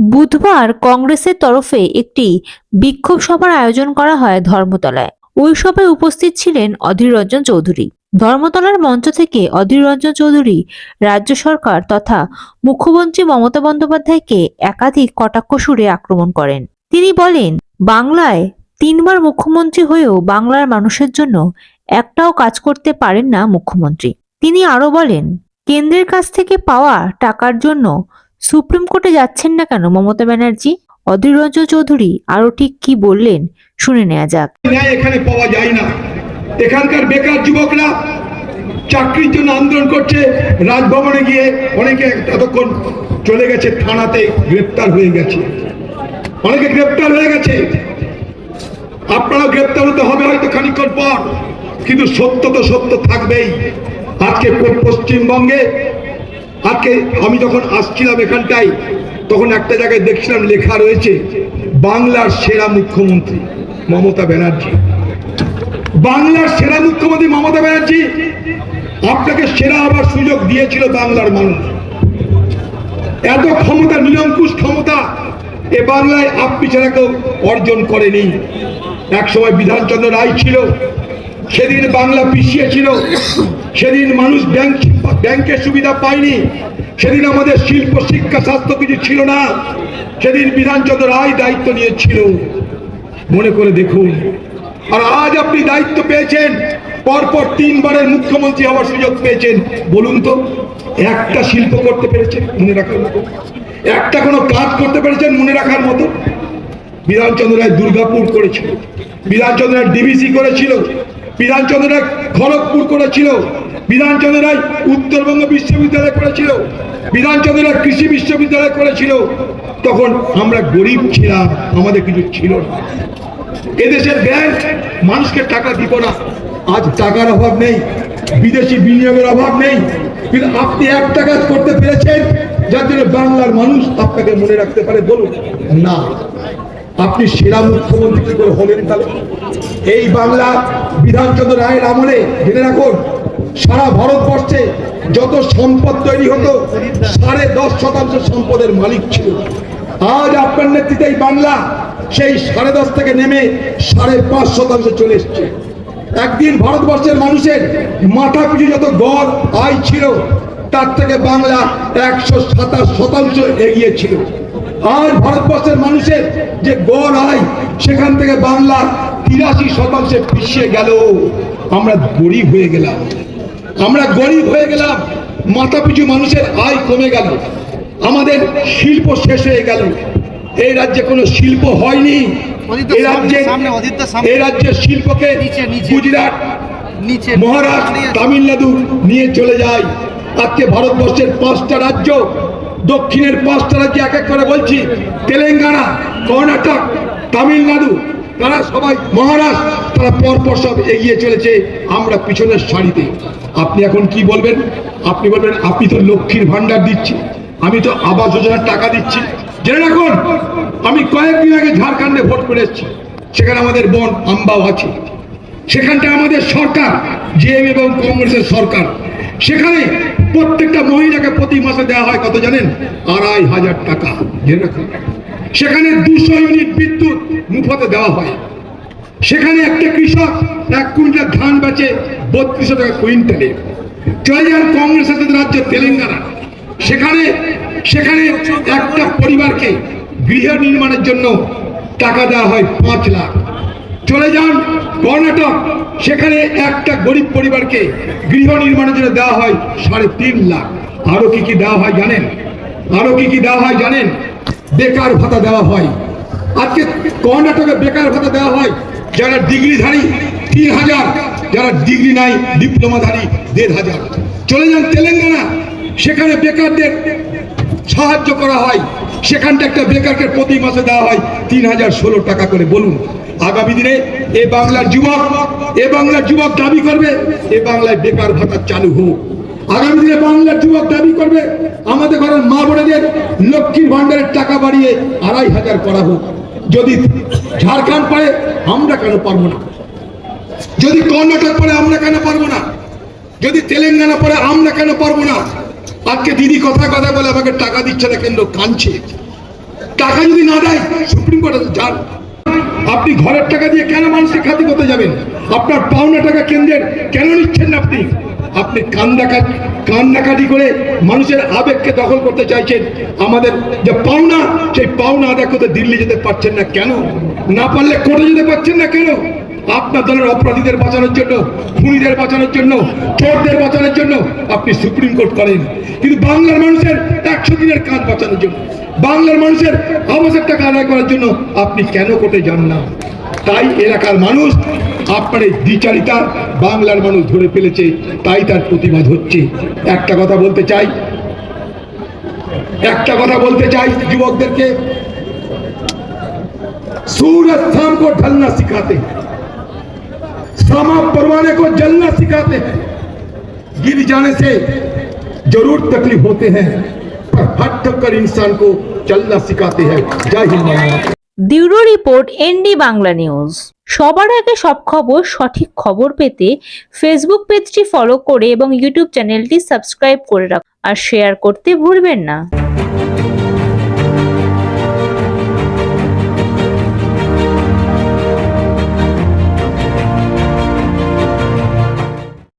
বুধবার কংগ্রেসের তরফে একটি বিক্ষোভ সভার আয়োজন করা হয় ধর্মতলায়। ওই সভায় উপস্থিত ছিলেন অধীর রঞ্জন চৌধুরী। ধর্মতলার মঞ্চ থেকে অধীর রঞ্জন চৌধুরী, রাজ্য সরকার তথা মুখ্যমন্ত্রী মমতা বন্দ্যোপাধ্যায়কে একাধিক কটাক্ষ সুরে আক্রমণ করেন। তিনি বলেন, বাংলায় তিনবার মুখ্যমন্ত্রী হয়েও বাংলার মানুষের জন্য একটাও কাজ করতে পারেন না মুখ্যমন্ত্রী। তিনি আরও বলেন, কেন্দ্রের কাছ থেকে পাওয়া টাকার জন্য সুপ্রিম কোর্টে যাচ্ছেন না কেন মমতা ব্যানার্জি? অধীর রঞ্জন চৌধুরী, আরও ঠিক কি বললেন? শুনে নেওয়া যাক। এখানে পাওয়া যায় না। এখানকার বেকার যুবকরা চাকরির জন্য আন্দোলন করছে। রাজভবনে গিয়ে অনেকে এতক্ষণ চলে গেছে, থানাতে গ্রেপ্তার হয়ে গেছে। অনেকে গ্রেপ্তার হয়ে গেছে। আপনারাও গ্রেপ্তার হতে হবে হয়তো খানিকক্ষণ পর। কিন্তু সত্য তো সত্য থাকবেই। আজকে পশ্চিমবঙ্গে আজকে আমি যখন আসছিলাম এখানটায়, তখন একটা জায়গায় দেখছিলাম লেখা রয়েছে, বাংলার সেরা মুখ্যমন্ত্রী মমতা ব্যানার্জি। বাংলার সেরা মুখ্যমন্ত্রী মমতা ব্যানার্জি আপনাকে সেরা আবার সুযোগ দিয়েছিল বাংলার মানুষ। এত ক্ষমতা, নিরঙ্কুশ ক্ষমতা এ বাংলায় আপনি ছাড়া কেউ অর্জন করেনি। এক সময় বিধানচন্দ্র রায় ছিল, সেদিন বাংলা পিছিয়ে ছিল। সেদিন মানুষ ব্যাংক ব্যাংকের সুবিধা পায়নি। সেদিন আমাদের শিল্প, শিক্ষা, স্বাস্থ্য কিছু ছিল না। সেদিন বিধানচন্দ্র রায় দায়িত্ব নিয়েছিল। মনে করে দেখুন। আর আজ আপনি দায়িত্ব পেয়েছেন, পরপর তিনবারের মুখ্যমন্ত্রী হওয়ার সুযোগ পেয়েছেন। বলুন তো, একটা শিল্প করতে পেরেছেন মনে রাখার মতো? একটা কোনো কাজ করতে পেরেছেন মনে রাখার মতো? বিধানচন্দ্র রায় দুর্গাপুর করেছিল। বিধানচন্দ্র রায় ডিবিসি করেছিল। বিধানচন্দ্র রায় খড়গপুর করেছিল বিধানচন্দ্র রায় উত্তরবঙ্গ বিশ্ববিদ্যালয় করেছিল বিধানচন্দ্র রায় কৃষি বিশ্ববিদ্যালয় করেছিল। তখন আমরা গরিব ছিলাম, আমাদের কিছু ছিল না। এদেশের ব্যাংক মানুষকে টাকা দিব না। আজ টাকার অভাব নেই, বিদেশি বিনিয়োগের অভাব নেই। কিন্তু আপনি একটা কাজ করতে পেরেছেন, যার জন্য বাংলার মানুষ আপনাকে মনে রাখতে পারে বলুন, না। আপনি সেরা মুখ্যমন্ত্রী কি করে হলেন তাহলে? এই বাংলা বিধানচন্দ্র রায়ের আমলে, জেনে রাখুন, সারা ভারতবর্ষে যত সম্পদ তৈরি হতো, সাড়ে দশ শতাংশ সম্পদের মালিক ছিল। আজ আপনার নেতৃত্বে এই বাংলা, সেই সাড়ে দশ থেকে নেমে সাড়ে পাঁচ শতাংশ চলে এসছে। একদিন ভারতবর্ষের মানুষের মাথা পিছু যত গড় আয় ছিল, তার থেকে বাংলা একশো সাতাশ শতাংশ এগিয়ে ছিল। আজ ভারতবর্ষের মানুষের যে গড় আয় সেখান থেকে বাংলা তিরাশি শতাংশে পিছিয়ে গেল। আমরা গরিব হয়ে গেলাম। আমরা গরিব হয়ে গেলাম। মাথা পিছু মানুষের আয় কমে গেল। আমাদের শিল্প শেষ হয়ে গেল। এই রাজ্যে কোনো শিল্প হয়নি। এই রাজ্যে। এই রাজ্যের শিল্পকে নিচে, নিচে। গুজরাট নিচে মহারাষ্ট্র তামিলনাড়ু নিয়ে চলে যায়। আজকে ভারতবর্ষের পাঁচটা রাজ্য দক্ষিণের পাঁচটা রাজ্য এক এক করে বলছি? তেলেঙ্গানা, কর্ণাটক, তামিলনাড়ু, তারা সবাই মহারাষ্ট্র, তারা পরপর সব এগিয়ে চলেছে আমরা পিছনের সারিতে। আপনি এখন কি বলবেন? আপনি বলবেন, আপনি তো লক্ষ্মীর ভান্ডার দিচ্ছি আমি তো আবাস যোজনার টাকা দিচ্ছি। জেনে রাখুন, আমি কয়েকদিন আগে ঝাড়খণ্ডে ভোট করে এসেছি। সেখানে আমাদের বোন আম্বাও আছে। সেখানটা আমাদের সরকার জেএম এবং কংগ্রেসের সরকার। সেখানে প্রত্যেকটা মহিলাকে প্রতি মাসে দেওয়া হয় কত জানেন? আড়াই হাজার টাকা। সেখানে দুশো ইউনিট বিদ্যুৎ মুফতে দেওয়া হয়। সেখানে একটা কৃষক এক কুইন্টাল ধান বেচে বত্রিশশো টাকা কুইন্টালে। চলে যান কংগ্রেসের রাজ্য তেলেঙ্গানা। সেখানে সেখানে একটা পরিবারকে গৃহ নির্মাণের জন্য টাকা দেওয়া হয় পাঁচ লাখ। চলে যান। কর্ণাটক, সেখানে একটা গরিব পরিবারকে গৃহ নির্মাণের জন্য দেওয়া হয় সাড়ে তিন লাখ। আরও কি কি দেওয়া হয় জানেন? আরও কি কি দেওয়া হয় জানেন? বেকার ভাতা দেওয়া হয়। আজকে কর্ণাটকে বেকার ভাতা দেওয়া হয়। যারা ডিগ্রিধারী, তিন হাজার। যারা ডিগ্রি নাই, ডিপ্লোমাধারী, দেড় হাজার। চলে যান তেলেঙ্গানা, সেখানে বেকারদের সাহায্য করা হয়। সেখানটা একটা বেকারকে প্রতি মাসে দেওয়া হয় তিন হাজার ষোলো টাকা করে। বলুন, আগামী দিনে এ বাংলার যুবক, এ বাংলার যুবক দাবি করবে, এ বাংলায় বেকার ভাতা চালু হোক। আগামী দিনে বাংলার যুবক দাবি করবে, আমাদের ঘরের মা বোনেদের লক্ষ্মীর ভান্ডারের টাকা বাড়িয়ে আড়াই হাজার করা হোক। যদি ঝাড়খণ্ড পারে, আমরা কেন পারব না? যদি কর্ণাটক পরে, আমরা কেন পারব না? যদি তেলেঙ্গানা পরে, আমরা কেন পারব না? আজকে দিদি কথা কথা বলে আমাকে টাকা দিচ্ছে না, কেন্দ্র কাঁদছে। টাকা যদি না দেয় সুপ্রিম কোর্টে যান। আপনি ঘরের টাকা দিয়ে কেন মানুষকে খাতি করতে যাবেন? আপনার পাওনা টাকা কেন্দ্রের কেন নিচ্ছেন না আপনি? আপনি কান্দাকা কান্নাকাটি করে মানুষের আবেগকে দখল করতে চাইছেন। আমাদের যে পাওনা, সেই পাওনা আদায় করতে দিল্লি যেতে পারছেন না কেন? না পারলে কোর্টে যেতে পারছেন না কেন? আপনার দলের অপরাধীদের বাঁচানোর জন্য খুনিদের বাঁচানোর জন্য চোরদের বাঁচানোর জন্য আপনি সুপ্রিম কোর্ট করেন কিন্তু বাংলার মানুষের একশো দিনের কাজ বাঁচানোর জন্য বাংলার মানুষের আবাসের টাকা আদায় করার জন্য আপনি কেন কোর্টে যান না তাই এলাকার মানুষ আপনার এই দ্বিচারিতা বাংলার মানুষ ধরে ফেলেছে তাই তার প্রতিবাদ হচ্ছে একটা কথা বলতে চাই একটা কথা বলতে চাই যুবকদেরকে सूरज शाम को ढलना सिखाते हैं सामा परवाने को जलना सिखाते हैं गिर जाने से जरूर तकलीफ होते हैं पर हट कर इंसान को चलना सिखाते हैं जय हिंद महाराज bureau report N D Bangla news সবার আগে সব খবর সঠিক খবর পেতে ফেসবুক পেজটি ফলো করে এবং ইউটিউব চ্যানেলটি সাবস্ক্রাইব করে রাখুন আর শেয়ার করতে ভুলবেন না